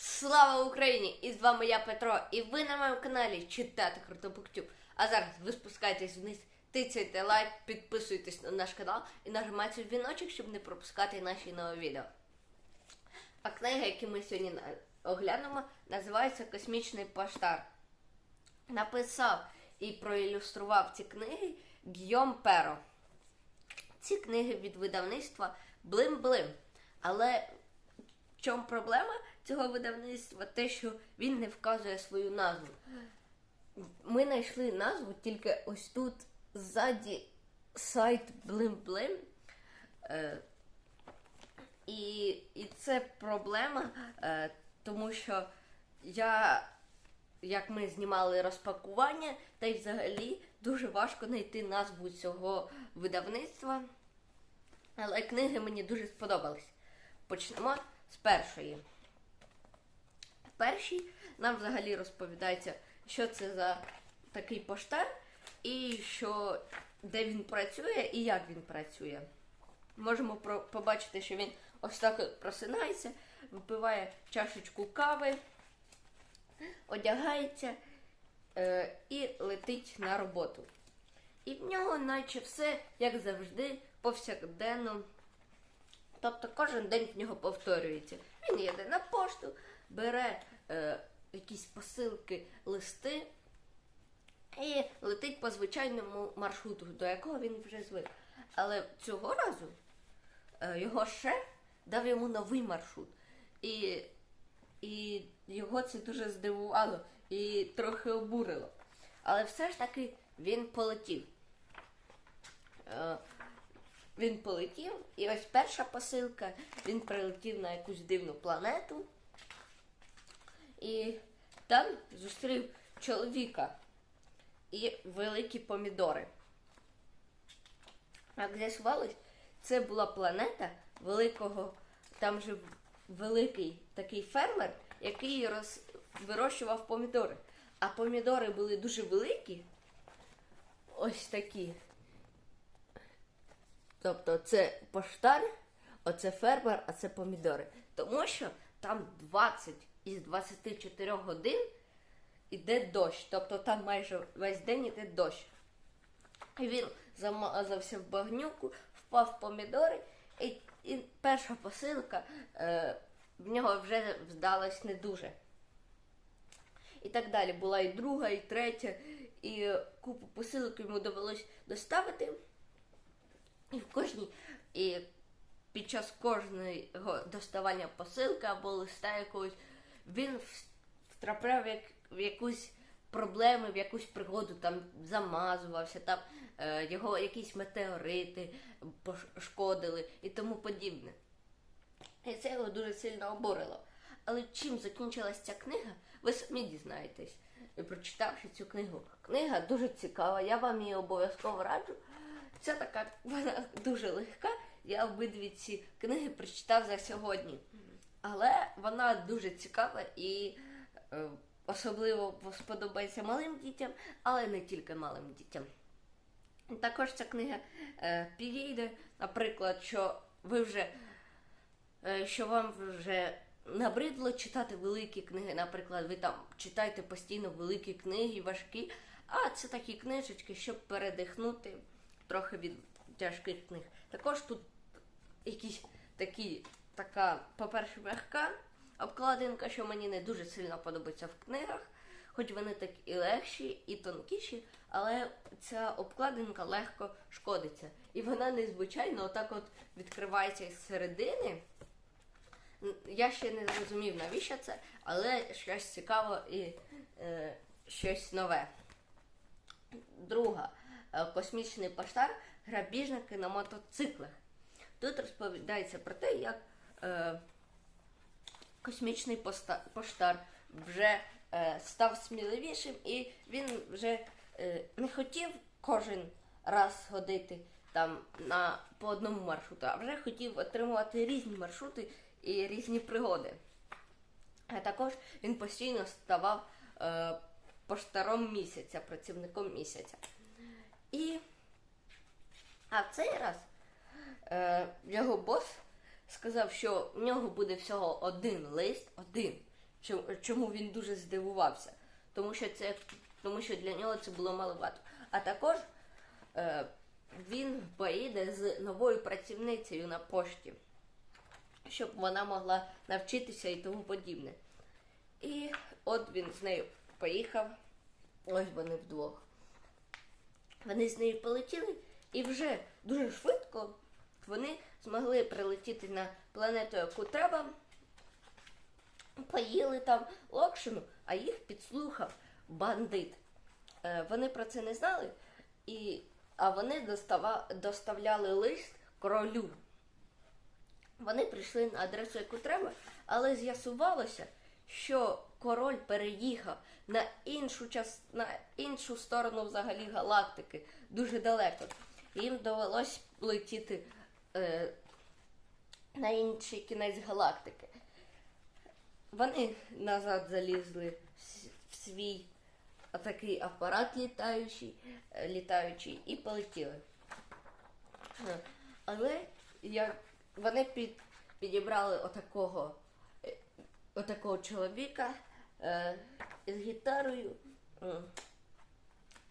Слава Україні! І з вами я Петро, і ви на моєму каналі читати Круто Буктюб. А зараз ви спускаєтесь вниз, тицяйте лайк, підписуйтесь на наш канал і нажимайте дзвіночок, щоб не пропускати наші нові відео. А книга, яку ми сьогодні оглянемо, називається Космічний поштар. Написав і проілюстрував ці книги Гйом Перо. Ці книги від видавництва Блим-Блим. Але в чому проблема цього видавництва? Те, що він не вказує свою назву. Ми знайшли назву тільки ось тут ззаді сайт Блим-Блим. Е, і, і це проблема, е, тому що я, як ми знімали розпакування, та й взагалі дуже важко знайти назву цього видавництва. Але книги мені дуже сподобались. Почнемо з першої. Першій нам взагалі розповідається, що це за такий поштар, і що, де він працює і як він працює. Можемо про- побачити, що він ось так просинається, випиває чашечку кави, одягається е, і летить на роботу. І в нього, наче все, як завжди, повсякденно. Тобто кожен день в нього повторюється. Він їде на пошту, бере е, якісь посилки, листи і летить по звичайному маршруту, до якого він вже звик. Але цього разу е, його шеф дав йому новий маршрут. І, і його це дуже здивувало і трохи обурило. Але все ж таки він полетів. Е, він полетів, і ось перша посилка, він прилетів на якусь дивну планету. І там зустрів чоловіка і великі помідори. Як з'ясувалось, це була планета великого, там жив великий такий фермер, який роз, вирощував помідори. А помідори були дуже великі, ось такі. Тобто це поштар, оце фермер, а це помідори. Тому що там 20 із 24 годин іде дощ. Тобто там майже весь день іде дощ. І він замазався в багнюку, впав в помідори, і, і перша посилка е, в нього вже вдалась не дуже. І так далі. Була і друга, і третя, і купу посилок йому довелось доставити. І в кожній, і під час кожного доставання посилки або листа якогось, він втрапляв як, в якусь проблеми, в якусь пригоду, там замазувався, там е, його якісь метеорити пошкодили і тому подібне. І це його дуже сильно обурило. Але чим закінчилась ця книга, ви самі дізнаєтесь, прочитавши цю книгу. Книга дуже цікава, я вам її обов'язково раджу. Це така вона дуже легка. Я обидві ці книги прочитав за сьогодні. Але вона дуже цікава і е, особливо сподобається малим дітям, але не тільки малим дітям. Також ця книга е, підійде, наприклад, що ви вже е, що вам вже набридло читати великі книги. Наприклад, ви там читаєте постійно великі книги, важкі, а це такі книжечки, щоб передихнути трохи від тяжких книг. Також тут якісь такі, така, по-перше, м'яка обкладинка, що мені не дуже сильно подобається в книгах, хоч вони так і легші, і тонкіші, але ця обкладинка легко шкодиться. І вона незвичайно отак от відкривається із середини. Я ще не зрозумів, навіщо це, але щось цікаве і е, щось нове. Друга е, космічний поштар грабіжники на мотоциклах. Тут розповідається про те, як е, космічний поста- поштар вже е, став сміливішим, і він вже е, не хотів кожен раз ходити там на, по одному маршруту, а вже хотів отримувати різні маршрути і різні пригоди. А також він постійно ставав е, поштаром місяця, працівником місяця. І а в цей раз е, його бос сказав, що в нього буде всього один лист, один, чому, він дуже здивувався. Тому що це тому що для нього це було маловато. А також е, він поїде з новою працівницею на пошті, щоб вона могла навчитися і тому подібне. І от він з нею поїхав. Ось вони вдвох. Вони з нею полетіли, і вже дуже швидко вони змогли прилетіти на планету, яку треба. Поїли там локшину, а їх підслухав бандит. Е, вони про це не знали, і, а вони достава, доставляли лист королю. Вони прийшли на адресу, яку треба, але з'ясувалося, що король переїхав на іншу час, на іншу сторону взагалі галактики, дуже далеко. Їм довелось летіти е, на інший кінець галактики. Вони назад залізли в свій такий апарат літаючий, е, літаючий і полетіли. Е, Але як вони під, підібрали отакого, е, отакого чоловіка е, з гітарою.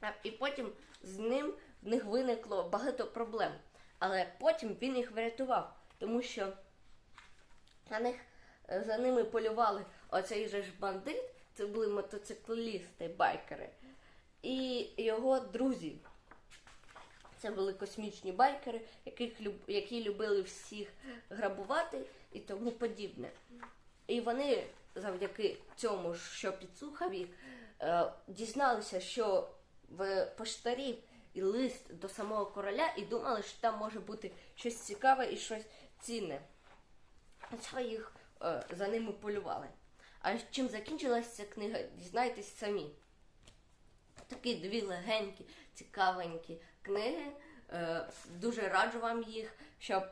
А, І потім з ним в них виникло багато проблем. Але потім він їх врятував, тому що на них е, за ними полювали оцей же ж бандит, це були мотоциклісти, байкери, і його друзі. Це були космічні байкери, яких які любили всіх грабувати і тому подібне. І вони завдяки цьому, що підслухав їх, е, дізналися, що в поштарів і лист до самого короля, і думали, що там може бути щось цікаве і щось цінне. Це їх е, за ними полювали. А чим закінчилася ця книга, дізнайтесь самі. Такі дві легенькі, цікавенькі книги. Е, дуже раджу вам їх, щоб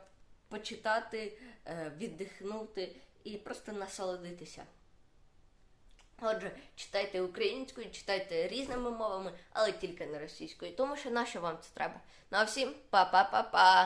почитати, е, віддихнути і просто насолодитися. Отже, читайте українською, читайте різними мовами, але тільки не російською, тому що нащо вам це треба? Ну а всім па-па-па-па!